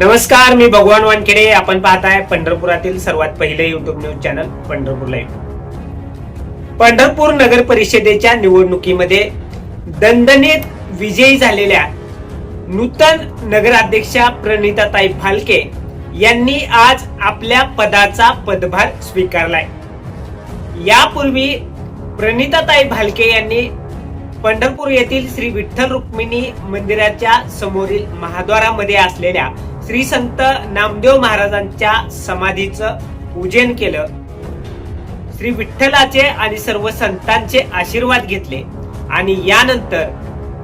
नमस्कार मी भगवान वानखेडे. आपण पाहताय पंढरपुरातील सर्वात पहिले YouTube news channel Pandharpur live Pandharpur नगर परिषदेच्या निवडणुकीमध्ये दणदणीत विजयी झालेल्या नूतन नगराध्यक्षा प्रणिताताई फालके यांनी आज आपल्या पदाचा पदभार स्वीकारलाय. यापूर्वी प्रणिताताई भालके यांनी पंढरपूर येथील श्री विठ्ठल रुक्मिणी मंदिराच्या समोरील महाद्वारामध्ये असलेल्या श्री संत नामदेव महाराजांच्या समाधीचं पूजन केलं. श्री विठ्ठलाचे आणि सर्व संतांचे आशीर्वाद घेतले. आणि यानंतर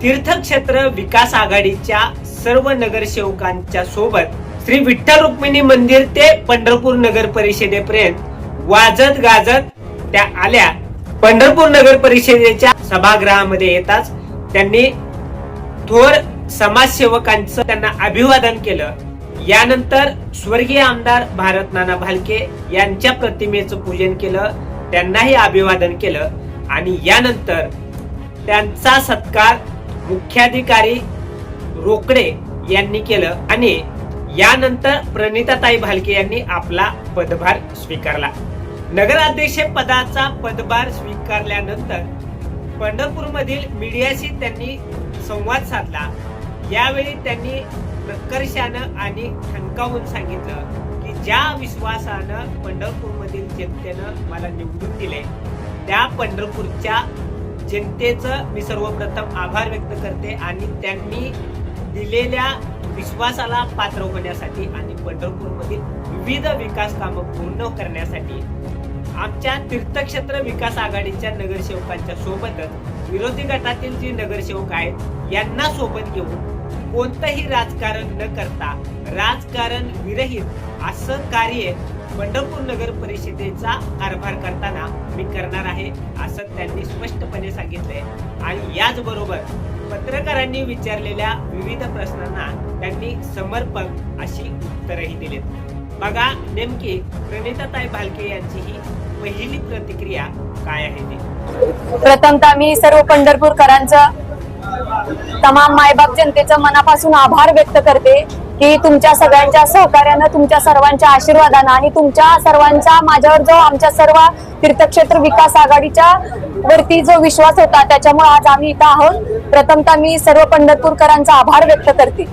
तीर्थक्षेत्र विकास आघाडीच्या सर्व नगरसेवकांच्या सोबत श्री विठ्ठल रुक्मिणी मंदिर ते पंढरपूर नगर परिषदेपर्यंत वाजत गाजत त्या आल्या. पंढरपूर नगर परिषदेच्या सभागृहामध्ये येताच त्यांनी थोर समाजसेवकांचं त्यांना अभिवादन केलं. यानंतर स्वर्गीय आमदार भारत नाना भालके यांच्या प्रतिमेचं पूजन केलं त्यांनाही अभिवादन केलं आणि यानंतर त्यांचा सत्कार मुख्याधिकारी रोकडे यांनी केलं आणि यानंतर प्रणिताताई भालके यांनी आपला पदभार स्वीकारला. नगराध्यक्ष पदाचा पदभार स्वीकारल्यानंतर पंढरपूरमधील मीडियाशी त्यांनी संवाद साधला. यावेळी त्यांनी प्रकर्षानं आणि ठणकावून सांगितलं की ज्या विश्वासानं पंढरपूरमधील जनतेनं मला निवडून दिले त्या पंढरपूरच्या जनतेचं मी सर्वप्रथम आभार व्यक्त करते आणि त्यांनी दिलेल्या विश्वासाला पात्र होण्यासाठी आणि पंढरपूरमधील विविध विकास कामं पूर्ण करण्यासाठी आमच्या तीर्थक्षेत्र विकास आघाडीच्या नगरसेवकांच्या सोबतच विरोधी गटातील जी नगरसेवक आहेत यांना सोबत घेऊन कोणतंही राजकारण न करता राजकारण विरहित असं कार्य पंढरपूर नगर परिषदेचा कारभार करताना मी करणार आहे असं त्यांनी स्पष्टपणे सांगितलंय. आणि याचबरोबर पत्रकारांनी विचारलेल्या विविध प्रश्नांना त्यांनी समर्पक अशी उत्तरही दिलीत. बघा नेमकी प्रणिताताई भालके यांची ही पहिली प्रतिक्रिया काय आहे ती? प्रथमतः मी सर्व पंढरपूरकरांचं तमाम मायबाप जनतेचं मनापासून आभार व्यक्त करते की तुमच्या सगळ्यांच्या सहकार्यानं तुमच्या सर्वांच्या आशीर्वादानं आणि तुमच्या सर्वांचा माझ्यावर जो आमच्या सर्व तीर्थक्षेत्र विकास आघाडीच्या वरती जो विश्वास होता त्याच्यामुळे आज आम्ही इथं आहोत. प्रथमतः मी सर्व पंढरपूरकरांचा आभार व्यक्त करते.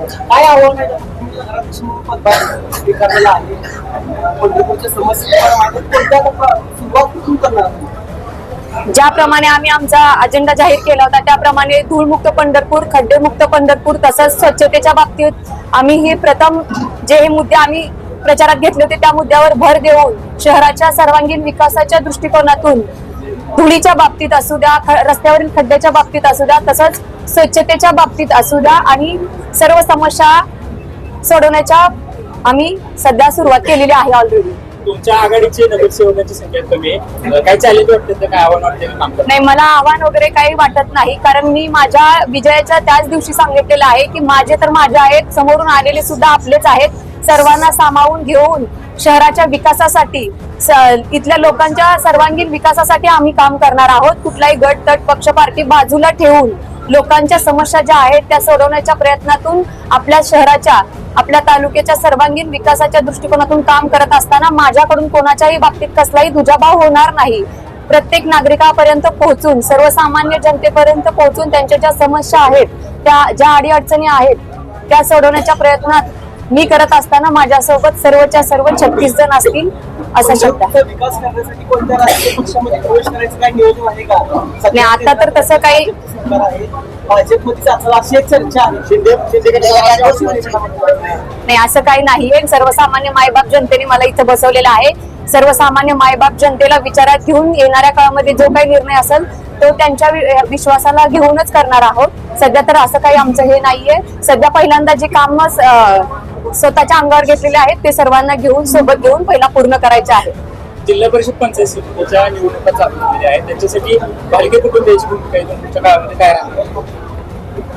काय आहोत पंढरपूरच्या समस्या ज्याप्रमाणे आम्ही आमचा अजेंडा जाहीर केला होता त्याप्रमाणे धूळमुक्त पंढरपूर खड्डेमुक्त पंढरपूर तसंच स्वच्छतेच्या बाबतीत आम्ही हे प्रथम जे हे मुद्दे आम्ही प्रचारात घेतले होते त्या मुद्द्यावर भर देऊन शहराच्या सर्वांगीण विकासाच्या दृष्टिकोनातून धुळीच्या बाबतीत असू द्या ख- रस्त्यावरील खड्ड्याच्या बाबतीत असू द्या तसंच स्वच्छतेच्या बाबतीत असू द्या आणि सर्व समस्या सोडवण्याच्या आम्ही सध्या सुरुवात केलेली आहे ऑलरेडी तुमच्या आघाडीचे नगरसेवकांची संख्या कमी आहे. काय चॅलेंज वाटतं काय आव्हान वाटतं काम नाही मला आव्हान वगैरे काही वाटत नाही. कारण मी माझ्या विजयाच्या त्याच दिवशी सांगितलेलं आहे की माझे तर माझे आहेत समोरून आलेले सुद्धा आपलेच आहेत. सर्वांना सामावून घेऊन शहराच्या विकासासाठी इथल्या लोकांच्या सर्वांगीण विकासासाठी आम्ही काम करणार आहोत. कुठलाही गट तट पक्ष पार्टी बाजूला ठेवून लोकांच्या समस्या ज्या आहेत त्या सोडवण्याच्या प्रयत्नातून आपल्या शहराच्या आपल्या तालुक्याच्या सर्वांगीण विकासाच्या दृष्टिकोनातून काम करत असताना माझ्याकडून कोणाच्याही बाबतीत कसलाही दुजाभाव होणार नाही. प्रत्येक नागरिकापर्यंत पोहोचून सर्वसामान्य जनतेपर्यंत पोहोचून त्यांच्या ज्या समस्या आहेत त्या ज्या अडीअडचणी आहेत त्या सोडवण्याच्या प्रयत्नात मी करत असताना माझ्यासोबत सर्वच्या सर्व छत्तीस जण असतील. असा शब्द आहे. पंढरपूरचा विकास करण्यासाठी कोणत्या राजकीय पक्षामध्ये प्रवेश करायचं काय नियोजन आहे का? नाही, आता तर तसं काही- नाही असं काही नाहीये सर्वसामान्य मायबाप जनतेने मला इथं बसवलेलं आहे. सर्वसामान्य मायबाप जनतेला विचारात घेऊन येणाऱ्या काळामध्ये जो काही निर्णय असेल तो त्यांच्या वि- विश्वासाला घेऊनच करणार आहोत. सध्या तर असं काही आमचं हे नाहीये. सध्या पहिल्यांदा जे काम स्वतःच्या अंगावर घेतलेले आहेत ते सर्वांना घेऊन सोबत घेऊन पहिला पूर्ण करायचे आहे. जिल्हा परिषद पंचायत समितीच्या निवडणुका चालू झालेल्या आहेत. त्यांच्यासाठी भूमिका काळामध्ये काय राहणार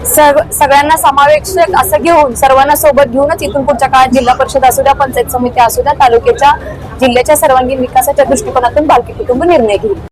सगळ्यांना समावेशक असं घेऊन सर्वांना सोबत घेऊनच इथून पुढच्या काळात जिल्हा परिषद असू द्या पंचायत समिती असू द्या तालुक्याच्या जिल्ह्याच्या सर्वांगीण विकासाच्या दृष्टिकोनातून बालकी कुटुंब निर्णय घेईल.